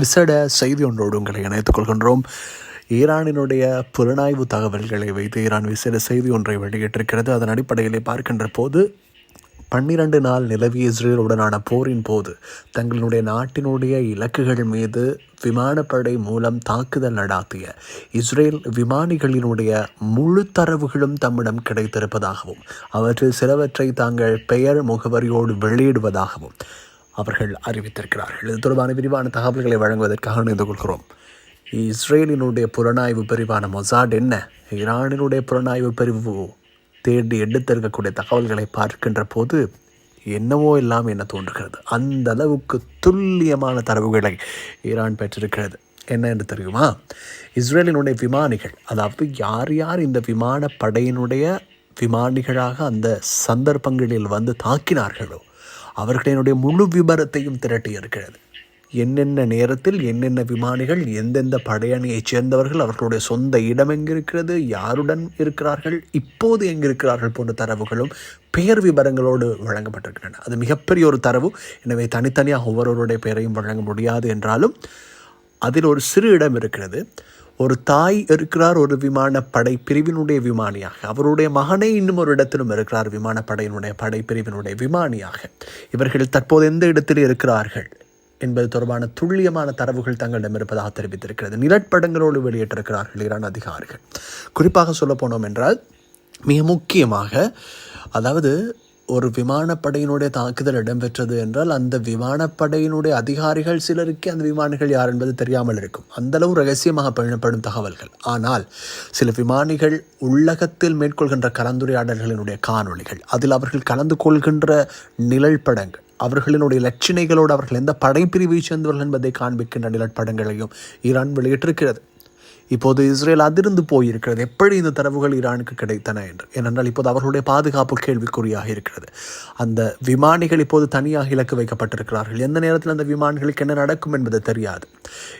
விசேட செய்தி ஒன்றோடு உங்களை இணைத்துக் கொள்கின்றோம். ஈரானினுடைய புலனாய்வு தகவல்களை வைத்து ஈரான் விசேட செய்தி ஒன்றை வெளியிட்டிருக்கிறது. அதன் அடிப்படையிலே பார்க்கின்ற போது பன்னிரண்டு நாள் நிலவிய இஸ்ரேலுடனான போரின் போது தங்களுடைய நாட்டினுடைய இலக்குகள் மீது விமானப்படை மூலம் தாக்குதல் நடாத்திய இஸ்ரேல் விமானிகளினுடைய முழு தரவுகளும் தம்மிடம் கிடைத்திருப்பதாகவும் அவற்றில் சிலவற்றை தாங்கள் பெயர் முகவரியோடு வெளியிடுவதாகவும் அவர்கள் அறிவித்திருக்கிறார்கள். இது தொடர்பான விரிவான தகவல்களை வழங்குவதற்காக இணைந்து கொள்கிறோம். இஸ்ரேலினுடைய புலனாய்வு பிரிவான மொசாட் என்ன? ஈரானினுடைய புலனாய்வு பிரிவு தேடி எடுத்திருக்கக்கூடிய தகவல்களை பார்க்கின்ற போது என்னவோ எல்லாம் என்ன தோன்றுகிறது. அந்த அளவுக்கு துல்லியமான தரவுகளை ஈரான் பெற்றிருக்கிறது. என்ன என்று தெரியுமா? இஸ்ரேலினுடைய விமானிகள் அதாவது யார் யார் இந்த விமானப்படையினுடைய விமானிகளாக அந்த சந்தர்ப்பங்களில் வந்து தாக்கினார்களோ அவர்களினுடைய முழு விபரத்தையும் திரட்டி இருக்கிறது. என்னென்ன நேரத்தில் என்னென்ன விமானிகள் எந்தெந்த படையணியைச் சேர்ந்தவர்கள் அவர்களுடைய சொந்த இடம் எங்கிருக்கிறது யாருடன் இருக்கிறார்கள் இப்போது எங்கிருக்கிறார்கள் போன்ற தரவுகளும் பெயர் விவரங்களோடு வழங்கப்பட்டிருக்கின்றன. அது மிகப்பெரிய ஒரு தரவு. எனவே தனித்தனியாக ஒவ்வொருவருடைய பெயரையும் வழங்க முடியாது என்றாலும் அதில் ஒரு சிறு இடம் இருக்கிறது. ஒரு தாய் இருக்கிறார் ஒரு விமானப்படை பிரிவினுடைய விமானியாக. அவருடைய மகனே இன்னும் ஒரு இடத்திலும் இருக்கிறார் விமானப்படையினுடைய படைப்பிரிவினுடைய விமானியாக. இவர்கள் தற்போது எந்த இடத்தில் இருக்கிறார்கள் என்பது தொடர்பான துல்லியமான தரவுகள் தங்களிடம் இருப்பதாக தெரிவித்திருக்கிறது. நிலப்படங்களோடு வெளியிட்டிருக்கிறார்கள் ஈரான் அதிகாரிகள். குறிப்பாக சொல்ல போனோம் என்றால் மிக முக்கியமாக அதாவது ஒரு விமானப்படையினுடைய தாக்குதல் இடம்பெற்றது என்றால் அந்த விமானப்படையினுடைய அதிகாரிகள் சிலருக்கு அந்த விமானிகள் யார் என்பது தெரியாமல் இருக்கும். அந்தளவு ரகசியமாக பயணப்படும் தகவல்கள். ஆனால் சில விமானிகள் உள்ளகத்தில் மேற்கொள்கின்ற கலந்துரையாடல்களினுடைய காணொளிகள் அதில் அவர்கள் கலந்து கொள்கின்ற நிழல் படங்கள் அவர்களினுடைய லட்சணைகளோடு அவர்கள் எந்த படைப்பிரிவை சேர்ந்தவர்கள் என்பதை காண்பிக்கின்ற நிலப்படங்களையும் ஈரான் வெளியிட்டிருக்கிறது. இப்போது இஸ்ரேல் அதிர்ந்து போயிருக்கிறது. எப்படி இந்த தரவுகள் ஈரானுக்கு கிடைத்தன என்று? ஏனென்றால் இப்போது அவர்களுடைய பாதுகாப்பு கேள்விக்குறியாக இருக்கிறது. அந்த விமானிகள் இப்போது தனியாக இலக்கு வைக்கப்பட்டிருக்கிறார்கள். எந்த நேரத்தில் அந்த விமானிகளுக்கு என்ன நடக்கும் என்பது தெரியாது.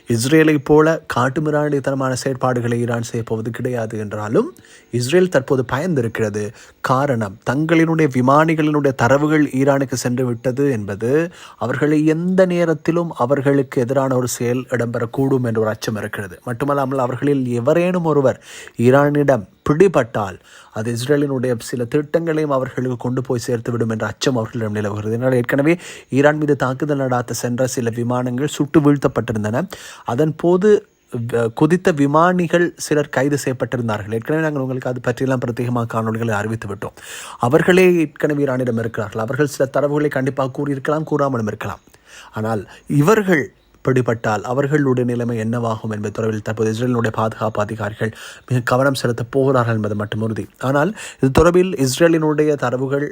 இஸ்ரேலை போல காட்டுமிராண்டித்தனமான செயற்பாடுகளை ஈரான் செய்யப்போவது கிடையாது என்றாலும் இஸ்ரேல் தற்போது பயந்திருக்கிறது. காரணம் தங்களினுடைய விமானிகளினுடைய தரவுகள் ஈரானுக்கு சென்று விட்டது என்பது அவர்களை எந்த நேரத்திலும் அவர்களுக்கு எதிரான ஒரு செயல் இடம்பெறக்கூடும் என்ற ஒரு அச்சம் இருக்கிறது. மட்டுமல்லாமல் அவர்கள் அவர்களில் எவரேனும் ஒருவர் ஈரானிடம் பிடிபட்டால் அது இஸ்ரேலினுடைய சில திட்டங்களையும் அவர்களுக்கு கொண்டு போய் சேர்த்துவிடும் என்ற அச்சம் அவர்களிடம் நிலவுகிறது. இதனால் ஏற்கனவே ஈரான் மீது தாக்குதல் நடாத்த சென்ற சில விமானங்கள் சுட்டு வீழ்த்தப்பட்டிருந்தன. அதன் போது குதித்த விமானிகள் சிலர் கைது செய்யப்பட்டிருந்தார்கள். ஏற்கனவே நாங்கள் உங்களுக்கு அது பற்றியெல்லாம் பிரத்யேகமாக காணொலிகளை அறிவித்து விட்டோம். அவர்களே ஏற்கனவே ஈரானிடம் இருக்கிறார்கள். அவர்கள் சில தரவுகளை கண்டிப்பாக கூறியிருக்கலாம் கூறாமலும் இருக்கலாம். ஆனால் இவர்கள் பிடிபட்டால் அவர்களுடைய நிலைமை என்னவாகும் என்பது தொடர்பில் தற்போது இஸ்ரேலினுடைய பாதுகாப்பு அதிகாரிகள் மிக கவனம் செலுத்தப் போகிறார்கள் என்பது மட்டும் உறுதி. ஆனால் இது தொடர்பில் இஸ்ரேலினுடைய தரவுகள்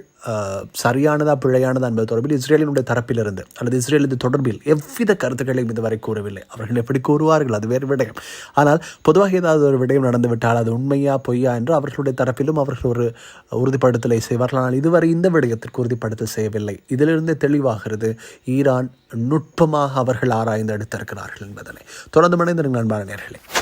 சரியானதா பிழையானதா என்பது தொடர்பில் இஸ்ரேலினுடைய தரப்பிலிருந்து அல்லது இஸ்ரேல் இது தொடர்பில் எவ்வித கருத்துக்களையும் இதுவரை கூறவில்லை. அவர்கள் எப்படி கூறுவார்கள்? அது வேறு விடயம். ஆனால் பொதுவாக ஏதாவது ஒரு விடயம் நடந்துவிட்டால் அது உண்மையா பொய்யா என்று அவர்களுடைய தரப்பிலும் அவர்கள் ஒரு உறுதிப்படுத்தலை செய்வார்கள். ஆனால் இதுவரை இந்த விடயத்திற்கு உறுதிப்படுத்தல் செய்யவில்லை. இதிலிருந்து தெளிவாகிறது ஈரான் நுட்பமாக அவர்கள் ஆராய்ந்து தேர்ந்தெடுத்திருக்கிறார்கள் என்பதனை. தொடர்ந்து மனிதர்கள் நண்பான நேர்களே.